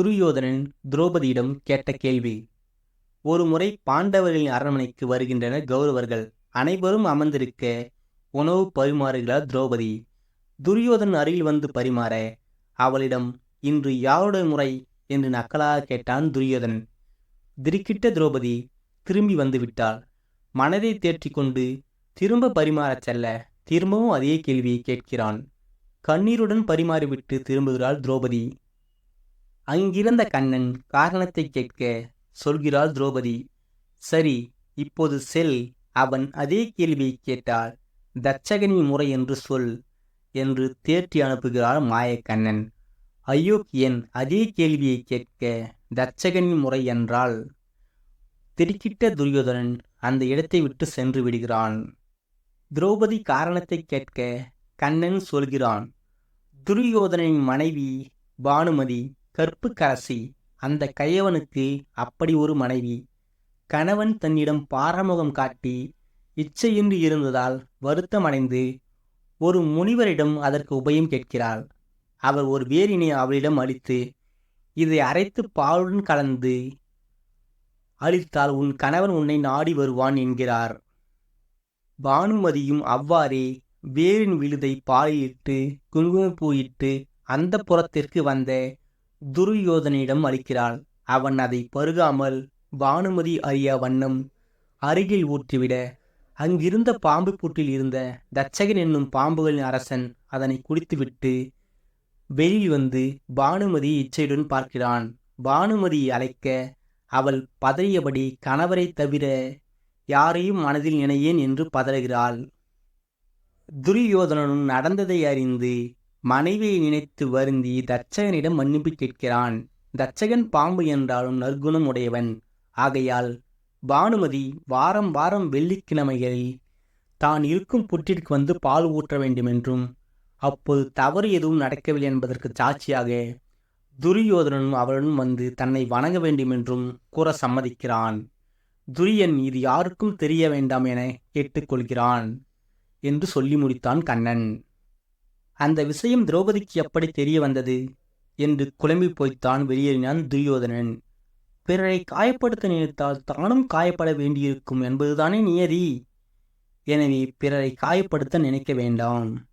துரியோதனன் துரோபதியிடம் கேட்ட கேள்வி. ஒரு முறை பாண்டவர்களின் அரண்மனைக்கு வருகின்றனர் கௌரவர்கள். அனைவரும் அமர்ந்திருக்க உணவு பரிமாறுகிறார் திரௌபதி. துரியோதன் அருகில் வந்து பரிமாற அவளிடம் இன்று யாருடைய முறை? என்று நக்கலாக கேட்டான் துரியோதனன். திருக்கிட்ட திரௌபதி திரும்பி வந்துவிட்டாள். மனதை தேற்றிக்கொண்டு திரும்ப பரிமாறச் செல்ல திரும்பவும் அதே கேள்வியை கேட்கிறான். கண்ணீருடன் பரிமாறிவிட்டு திரும்புகிறாள் திரௌபதி. அங்கிருந்த கண்ணன் காரணத்தை கேட்க சொல்கிறாள் திரௌபதி. சரி இப்போது செல். அவன் அதே கேள்வியை கேட்டால் தட்சகனின் முறை என்று சொல் என்று தேற்றி அனுப்புகிறாள் மாயக்கண்ணன். அயோக்கியன் அதே கேள்வியை கேட்க தட்சகனின் முறை என்றால்? திருக்கிட்ட துரியோதனன் அந்த இடத்தை விட்டு சென்று விடுகிறான். திரௌபதி காரணத்தை கேட்க கண்ணன் சொல்கிறான். துரியோதனின் மனைவி பானுமதி கற்புக்கரசி அந்த கையவனுக்கு அப்படி ஒரு மனைவி. கணவன் தன்னிடம் பாரமுகம் காட்டி இச்சையின்றி இருந்ததால் வருத்தமடைந்து ஒரு முனிவரிடம் அதற்கு உபயம் கேட்கிறாள். அவர் ஒரு வேரினை அவளிடம் அளித்து இதை அரைத்து பாலுடன் கலந்து அளித்தால் உன் கணவன் உன்னை நாடி வருவான் என்கிறார். பானுமதியும் அவ்வாறே வேரின் விழுதை பாலியிட்டு குங்குமப்பூ இட்டு அந்த புறத்திற்கு வந்த துரியோதனிடம் அளிக்கிறாள். அவன் அதை பருகாமல் பானுமதி அறியா வண்ணம் அருகில் ஊற்றிவிட அங்கிருந்த பாம்பு புற்றில் இருந்த தட்சகன் என்னும் பாம்புகளின் அரசன் அதனை குடித்துவிட்டு வெளியில் வந்து பானுமதி இச்சையுடன் பார்க்கிறான். பானுமதி அழைக்க அவள் பதறியபடி கணவரை தவிர யாரையும் மனதில் நினையேன் என்று பதறுகிறாள். துரியோதனனும் நடந்ததை அறிந்து மனைவியை நினைத்து வருந்தி தட்சகனிடம் மன்னிப்பு கேட்கிறான். தட்சகன் பாம்பு என்றாலும் நற்குணம் உடையவன். ஆகையால் பானுமதி வாரம் வாரம் வெள்ளிக்கிழமைகளில் தான் இருக்கும் புற்றிற்கு வந்து பால் ஊற்ற வேண்டுமென்றும் அப்போது தவறு எதுவும் நடக்கவில்லை என்பதற்கு சாட்சியாக துரியோதனனும் அவளுடன் வந்து தன்னை வணங்க வேண்டுமென்றும் கூற சம்மதிக்கிறான். துரியன் இது யாருக்கும் தெரிய வேண்டாம் என கேட்டுக்கொள்கிறான் என்று சொல்லி முடித்தான் கண்ணன். அந்த விஷயம் திரௌபதிக்கு எப்படி தெரிய வந்தது என்று குழம்பி போய்த்தான் வெளியேறினான் துரியோதனன். பிறரை காயப்படுத்த நினைத்தால் தானும் காயப்பட வேண்டியிருக்கும் என்பதுதானே நியதி. எனவே பிறரை காயப்படுத்த நினைக்க வேண்டாம்.